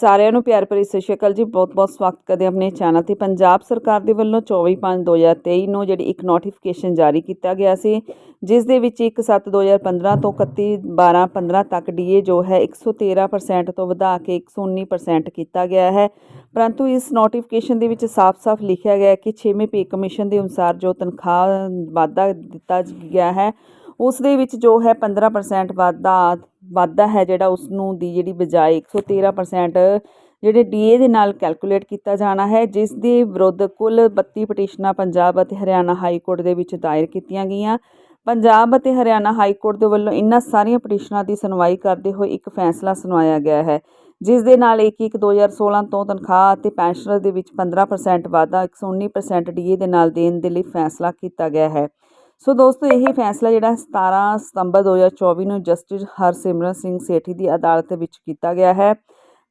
ਸਾਰਿਆਂ ਨੂੰ ਪਿਆਰ ਭਰੀ ਸਤਿ ਸ਼੍ਰੀ ਅਕਾਲ ਜੀ। ਬਹੁਤ-ਬਹੁਤ ਸਵਾਗਤ ਕਰਦੇ ਆਪਣੇ ਚੈਨਲ ਤੇ। ਪੰਜਾਬ ਸਰਕਾਰ ਦੇ ਵੱਲੋਂ 24/5/2023 ਨੂੰ ਜਿਹੜੀ ਇੱਕ ਨੋਟੀਫਿਕੇਸ਼ਨ ਜਾਰੀ ਕੀਤਾ ਗਿਆ ਸੀ, ਜਿਸ ਦੇ ਵਿੱਚ 1/7/2015 ਤੋਂ 31/12/15 ਤੱਕ ਡੀਏ ਜੋ ਹੈ 113% ਤੋਂ ਵਧਾ ਕੇ 119% ਕੀਤਾ ਗਿਆ ਹੈ। ਪਰੰਤੂ ਇਸ ਨੋਟੀਫਿਕੇਸ਼ਨ ਦੇ ਵਿੱਚ ਸਾਫ਼-ਸਾਫ਼ ਲਿਖਿਆ ਗਿਆ ਕਿ 6ਵੇਂ ਪੇ ਕਮਿਸ਼ਨ ਦੇ ਅਨੁਸਾਰ ਜੋ ਤਨਖਾਹ ਵਾਧਾ ਦਿੱਤਾ ਗਿਆ ਹੈ, ਉਸ ਦੇ ਵਿੱਚ ਜੋ ਹੈ 15% ਵਾਧਾ ਵਾਧਾ ਹੈ ਜਿਹੜਾ ਉਸ ਨੂੰ ਦੀ ਜਿਹੜੀ ਬਜਾਏ 113% ਜਿਹੜੇ ਡੀਏ ਦੇ ਨਾਲ ਕੈਲਕੂਲੇਟ ਕੀਤਾ ਜਾਣਾ ਹੈ, ਜਿਸ ਦੇ ਵਿਰੁੱਧ ਕੁੱਲ 32 ਪਟੀਸ਼ਨਾਂ ਪੰਜਾਬ ਅਤੇ ਹਰਿਆਣਾ ਹਾਈ ਕੋਰਟ ਦੇ ਵਿੱਚ ਦਾਇਰ ਕੀਤੀਆਂ ਗਈਆਂ। ਪੰਜਾਬ ਅਤੇ ਹਰਿਆਣਾ ਹਾਈ ਕੋਰਟ ਦੇ ਵੱਲੋਂ ਇਨ੍ਹਾਂ ਸਾਰੀਆਂ ਪਟੀਸ਼ਨਾਂ ਦੀ ਸੁਣਵਾਈ ਕਰਦੇ ਹੋਏ ਇੱਕ ਫੈਸਲਾ ਸੁਣਾਇਆ ਗਿਆ ਹੈ, ਜਿਸ ਦੇ ਨਾਲ 1/1/2016 ਤੋਂ ਤਨਖਾਹ ਅਤੇ ਪੈਨਸ਼ਨਰ ਦੇ ਵਿੱਚ 15% ਵਾਧਾ 119% ਡੀਏ ਦੇ ਨਾਲ ਦੇਣ ਦੇ ਲਈ ਫੈਸਲਾ ਕੀਤਾ ਗਿਆ ਹੈ। ਸੋ ਦੋਸਤੋ, ਇਹ ਫੈਸਲਾ ਜਿਹੜਾ 17 ਸਤੰਬਰ 2024 ਨੂੰ ਜਸਟਿਸ ਹਰਸਿਮਰਨ ਸਿੰਘ ਸੇਠੀ ਦੀ ਅਦਾਲਤ ਵਿੱਚ ਕੀਤਾ ਗਿਆ ਹੈ।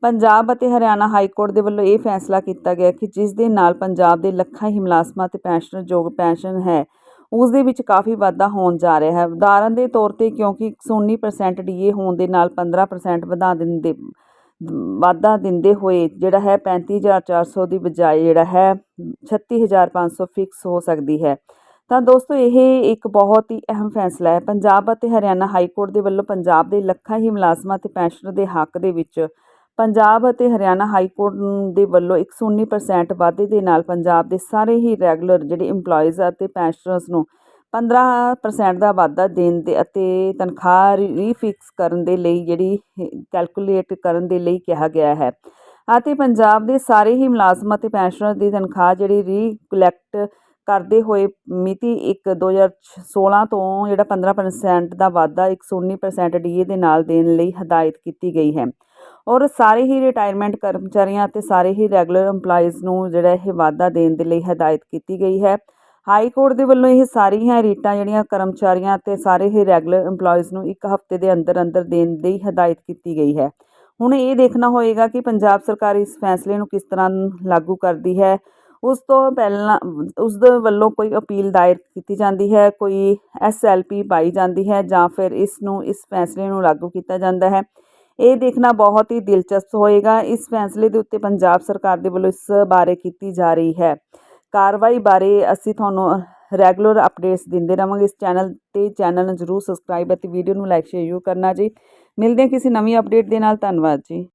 ਪੰਜਾਬ ਅਤੇ ਹਰਿਆਣਾ ਹਾਈ ਕੋਰਟ ਦੇ ਵੱਲੋਂ ਇਹ ਫੈਸਲਾ ਕੀਤਾ ਗਿਆ ਕਿ ਜਿਸ ਦੇ ਨਾਲ ਪੰਜਾਬ ਦੇ ਲੱਖਾਂ ਹੀ ਮੁਲਾਜ਼ਮਾਂ ਤੇ ਪੈਨਸ਼ਨਰਯੋਗ ਪੈਨਸ਼ਨ ਹੈ, ਉਸ ਦੇ ਵਿੱਚ ਕਾਫੀ ਵਾਧਾ ਹੋਣ ਜਾ ਰਿਹਾ ਹੈ। ਉਦਾਹਰਨ ਦੇ ਤੌਰ ਤੇ ਕਿਉਂਕਿ 119% ਡੀਏ ਹੋਣ ਦੇ ਨਾਲ 15% ਵਧਾ ਦਿੰਦੇ, ਵਾਧਾ ਦਿੰਦੇ ਹੋਏ ਜਿਹੜਾ ਹੈ 35400 ਦੀ ਬਜਾਏ ਜਿਹੜਾ ਹੈ 36500 ਫਿਕਸ ਹੋ ਸਕਦੀ ਹੈ। ਤਾਂ ਦੋਸਤੋ, ਇਹ ਇੱਕ ਬਹੁਤ ਹੀ ਅਹਿਮ ਫੈਸਲਾ ਹੈ। ਪੰਜਾਬ ਅਤੇ ਹਰਿਆਣਾ ਹਾਈ ਕੋਰਟ ਦੇ ਵੱਲੋਂ ਪੰਜਾਬ ਦੇ ਲੱਖਾਂ ਹੀ ਮੁਲਾਜ਼ਮਾਂ ਤੇ ਪੈਨਸ਼ਨਰ ਦੇ ਹੱਕ ਦੇ ਵਿੱਚ ਪੰਜਾਬ ਅਤੇ ਹਰਿਆਣਾ ਹਾਈ ਕੋਰਟ ਦੇ ਵੱਲੋਂ 119% ਵਾਧੇ ਦੇ ਨਾਲ ਪੰਜਾਬ ਦੇ ਸਾਰੇ ਹੀ ਰੈਗੂਲਰ ਜਿਹੜੇ EMPLOYEES ਅਤੇ ਪੈਨਸ਼ਨਰਸ ਨੂੰ 15% ਦਾ ਵਾਧਾ ਦੇਣ ਦੇ ਅਤੇ ਤਨਖਾਹ ਰੀਫਿਕਸ ਕਰਨ ਦੇ ਲਈ ਜਿਹੜੀ ਕੈਲਕੂਲੇਟ ਕਰਨ ਦੇ ਲਈ ਕਿਹਾ ਗਿਆ ਹੈ। ਅਤੇ ਪੰਜਾਬ ਦੇ ਸਾਰੇ ਹੀ ਮੁਲਾਜ਼ਮਾਂ ਅਤੇ ਪੈਨਸ਼ਨਰ ਦੀ ਤਨਖਾਹ ਜਿਹੜੀ ਰੀਕਲੈਕਟ ਕਰਦੇ ਹੋਏ ਮਿਤੀ 1 2016 ਤੋਂ ਜਿਹੜਾ 15% ਦਾ ਵਾਧਾ 119% ਡੀਏ ਦੇ ਨਾਲ ਦੇਣ ਲਈ ਹਦਾਇਤ ਕੀਤੀ ਗਈ ਹੈ। ਔਰ ਸਾਰੇ ਹੀ ਰਿਟਾਇਰਮੈਂਟ ਕਰਮਚਾਰੀਆਂ ਅਤੇ ਸਾਰੇ ਹੀ ਰੈਗੂਲਰ EMPLOYEES ਨੂੰ ਜਿਹੜਾ ਇਹ ਵਾਧਾ ਦੇਣ ਦੇ ਲਈ ਹਦਾਇਤ ਕੀਤੀ ਗਈ ਹੈ। ਹਾਈ ਕੋਰਟ ਦੇ ਵੱਲੋਂ ਇਹ ਸਾਰੀਆਂ ਰੀਟਾਂ ਜਿਹੜੀਆਂ ਕਰਮਚਾਰੀਆਂ ਅਤੇ ਸਾਰੇ ਹੀ ਰੈਗੂਲਰ EMPLOYEES ਨੂੰ ਇੱਕ ਹਫ਼ਤੇ ਦੇ ਅੰਦਰ ਅੰਦਰ ਦੇਣ ਲਈ ਹਦਾਇਤ ਕੀਤੀ ਗਈ ਹੈ। ਹੁਣ ਇਹ ਦੇਖਣਾ ਹੋਏਗਾ ਕਿ ਪੰਜਾਬ ਸਰਕਾਰ ਇਸ ਫੈਸਲੇ ਨੂੰ ਕਿਸ ਤਰ੍ਹਾਂ ਲਾਗੂ ਕਰਦੀ ਹੈ। ਉਸ ਤੋਂ ਪਹਿਲਾਂ, ਉਸ ਦੇ ਵੱਲੋਂ ਕੋਈ ਅਪੀਲ ਦਾਇਰ ਕੀਤੀ ਜਾਂਦੀ ਹੈ, ਕੋਈ ਐਸਐਲਪੀ ਪਾਈ ਜਾਂਦੀ ਹੈ ਜਾਂ ਫਿਰ ਇਸ ਨੂੰ, ਇਸ ਫੈਸਲੇ ਨੂੰ ਲਾਗੂ ਕੀਤਾ ਜਾਂਦਾ ਹੈ? ਇਹ ਦੇਖਣਾ ਬਹੁਤ ਹੀ ਦਿਲਚਸਪ ਹੋਏਗਾ। ਇਸ ਫੈਸਲੇ ਦੇ ਉੱਤੇ ਪੰਜਾਬ ਸਰਕਾਰ ਦੇ ਵੱਲੋਂ ਇਸ ਬਾਰੇ ਕੀਤੀ ਜਾ ਰਹੀ ਹੈ। ਕਾਰਵਾਈ ਬਾਰੇ ਅਸੀਂ ਤੁਹਾਨੂੰ ਰੈਗੂਲਰ ਅਪਡੇਟਸ ਦਿੰਦੇ ਰਵਾਂਗੇ ਇਸ ਚੈਨਲ ਤੇ ਚੈਨਲ ਨੂੰ ਜਰੂਰ ਸਬਸਕ੍ਰਾਈਬ ਅਤੇ ਵੀਡੀਓ ਨੂੰ ਲਾਈਕ ਸ਼ੇਅਰ ਕਰਨਾ ਜੀ। ਮਿਲਦੇ ਹਾਂ ਕਿਸੇ ਨਵੀਂ ਅਪਡੇਟ ਦੇ ਨਾਲ। ਧੰਨਵਾਦ ਜੀ।